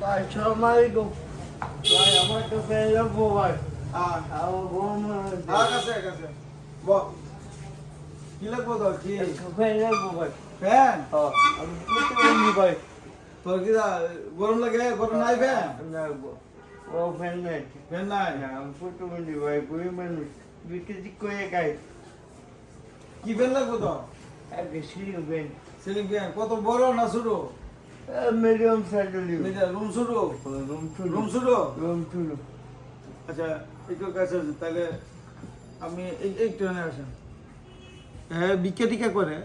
ভাই সালাম আলাইকুম ভাই আমার ফেলে যাব ভাই। হ্যাঁ আমার গরম হ্যাঁ কাছে কাছে বল। কি লাগবো তোর? কি? ফেলে যাব ভাই। ফ্যান? আমি প্রতিবন্ধী ভাই। তোর কি গরম লাগে? গরম নাই ফ্যান? ও ফ্যান নাই। ফ্যান নাই? আমি প্রতিবন্ধী ভাই। গরিব মানুষ বিক্রি করে খাই। কি ফ্যান লাগবো তো আগে সিলিং ফ্যান। Ceiling fan. কত বড় না ছোটো? মিডিয়াম সাইজ লিভ রুম ছোটো রুম রুম ছোটো রুম টুলু আচ্ছা একটু কাছে আসুন, তাহলে আমি এই এখানে আসেন। হ্যাঁ ভিক্ষা টিকা করে।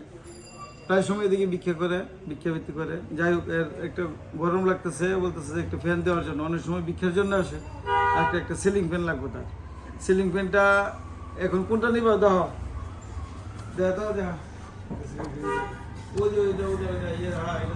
প্রায় সময় দেখি ভিক্ষা করে ভিক্ষা ভিত্তি করে। যাই হোক এর একটা গরম লাগতেছে বলতেছে যে একটা ফ্যান দেওয়ার জন্য। অনেক সময় ভিক্ষার জন্য আসে। একটা একটা সিলিং ফ্যান লাগবে তার। সিলিং ফ্যানটা এখন কোনটা নিবা? দেহ ওই যে ওই যে ওই যে ওই যে ইয়ে হ্যাঁ এটা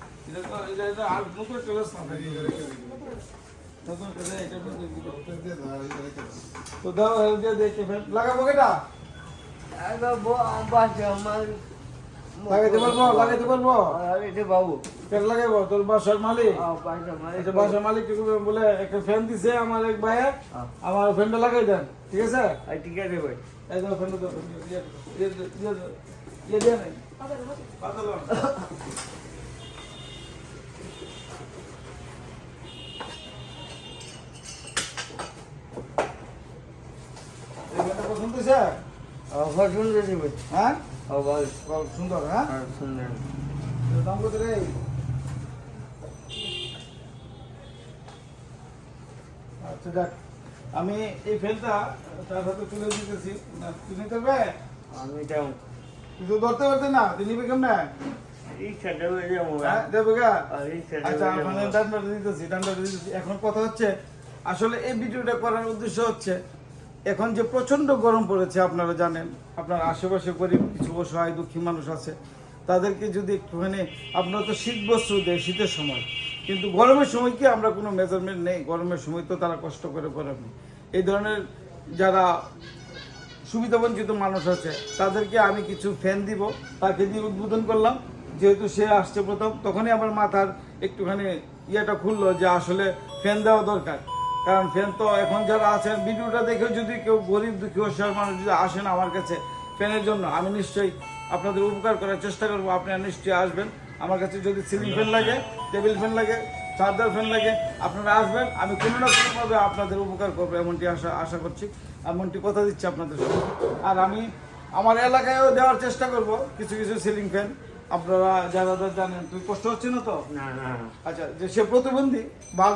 তো এটা এটা এটা দাও। লাগাবো আমার বাবু লাগাইবো তোর মালিক মানে আচ্ছা করবে বলে একটা ফ্যান আমার এক ভাইয়া আমার ফ্যানটা লাগাই দেন ঠিক আছে ভাই ইয়ে ইয়ে ইয়ে ইয়ে পাতালো হ্যাঁ? সুন্দর হ্যাঁ? সুন্দর। দাম কত রে। আচ্ছা আমি এই ফেলটা তার সাথে তুলে দিতেছি। তুই নিতে পারবে? আমি যাও তুই তো ধরতে পারতে না তুই নিবি কেমনে? এখন কথা হচ্ছে আসলে এই ভিডিওটা করার উদ্দেশ্য হচ্ছে এখন যে প্রচণ্ড গরম পড়েছে, আপনারা জানেন, আপনার আশেপাশে গরিব কিছু অসহায় দুঃখী মানুষ আছে, তাদেরকে যদি একটুখানি, আপনারা তো শীত বস্ত্র দেয় শীতের সময়, কিন্তু গরমের সময় কি আমরা কোনো মেজারমেন্ট নেই? গরমের সময় তো তারা কষ্ট করে করেন এই ধরনের যারা সুবিধাবঞ্চিত মানুষ আছে, তাদেরকে আমি কিছু ফ্যান দিব, তাকে দিয়ে উদ্বোধন করলাম। যেহেতু সে আসছে প্রথম, তখনই আমার মাথার একটুখানি ইয়েটা খুললো যে আসলে ফ্যান দেওয়া দরকার। কারণ ফ্যান তো এখন যারা আছেন, ভিডিওটা দেখে যদি কেউ গরিব দুঃখী অসহায় মানুষ যদি আসেন আমার কাছে ফ্যানের জন্য, আমি নিশ্চয়ই আপনাদের উপকার করার চেষ্টা করব। আপনারা নিশ্চয়ই আসবেন। আমার কাছে যদি সিলিং ফ্যান লাগে টেবিল ফ্যান লাগে চার্জার ফ্যান লাগে, আপনারা আসবেন। আমি কোনো না কোনোভাবে আপনাদের উপকার করব, এমনটি আশা আশা করছি। এমনটি কথা দিচ্ছি আপনাদের সাথে আর আমি আমার এলাকায়ও দেওয়ার চেষ্টা করব, কিছু কিছু সিলিং ফ্যান আপনারা যারা জানেন তুই কষ্ট হচ্ছে না তো? না না। আচ্ছা যে সে প্রতিবন্ধী বাঘ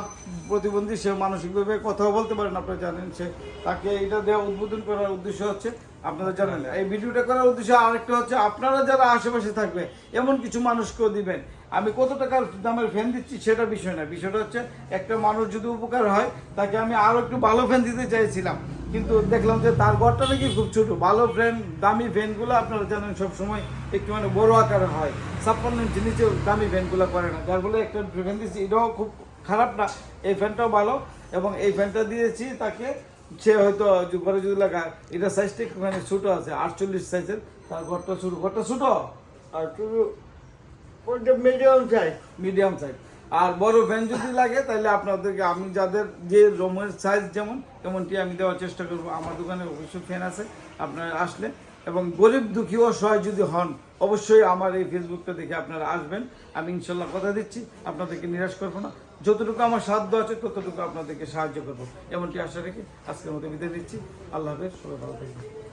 প্রতিবন্ধী সে মানসিকভাবে কথাও বলতে পারেন আপনারা জানেন সে তাকে এটা দেওয়া উদ্বোধন করার উদ্দেশ্য হচ্ছে আপনারা জানেন। এই ভিডিওটা করার উদ্দেশ্য আরেকটা হচ্ছে আপনারা যারা আশেপাশে থাকবে এমন কিছু মানুষকেও দিবেন। আমি কত টাকার দামের ফ্যান দিচ্ছি সেটা বিষয় না। বিষয়টা হচ্ছে একটা মানুষ যদি উপকার হয় তাকে আমি আরও একটু ভালো ফ্যান দিতে চাইছিলাম। কিন্তু দেখলাম যে তার ঘরটা নাকি খুব ছোট। ভালো ফ্যান দামি ফ্যানগুলো আপনারা জানেন সব সময় একটু মানে বড় আকারে হয়। ছাপ্পান্ন ইঞ্চি নিচেও দামি ফ্যানগুলো করে না। যার ফলে একটা ফ্যান দিচ্ছি এটাও খুব খারাপ না। এই ফ্যানটাও ভালো এবং এই ফ্যানটা দিয়েছি তাকে। সে হয়তো ঘরে যদি লাগায় এটা সাইজটা একটুখানি ছোটো আছে, আটচল্লিশ সাইজের তার ঘরটা ছোটো ঘরটা ছোটো? আর মিডিয়াম সাইজ মিডিয়াম সাইজ আর বড় ফ্যান যদি লাগে, তাহলে আপনাদেরকে, আমি যাদের যে রুমের সাইজ যেমন, তেমনটি আমি দেওয়ার চেষ্টা করব। আমার দোকানে অবশ্যই ফ্যান আছে, আপনারা আসলে। এবং গরিব দুঃখী অসহায় যদি হন, অবশ্যই আমার এই ফেসবুকটা দেখে আপনারা আসবেন। আমি ইনশাল্লাহ কথা দিচ্ছি, আপনাদেরকে নিরাশ করব না। যতটুকু আমার সাধ্য আছে, ততটুকু আপনাদেরকে সাহায্য করব। এমনটি আশা রেখে আজকের মতো বিদায় দিচ্ছি আল্লাহ হাফেজ, সবাই ভালো থাকবেন।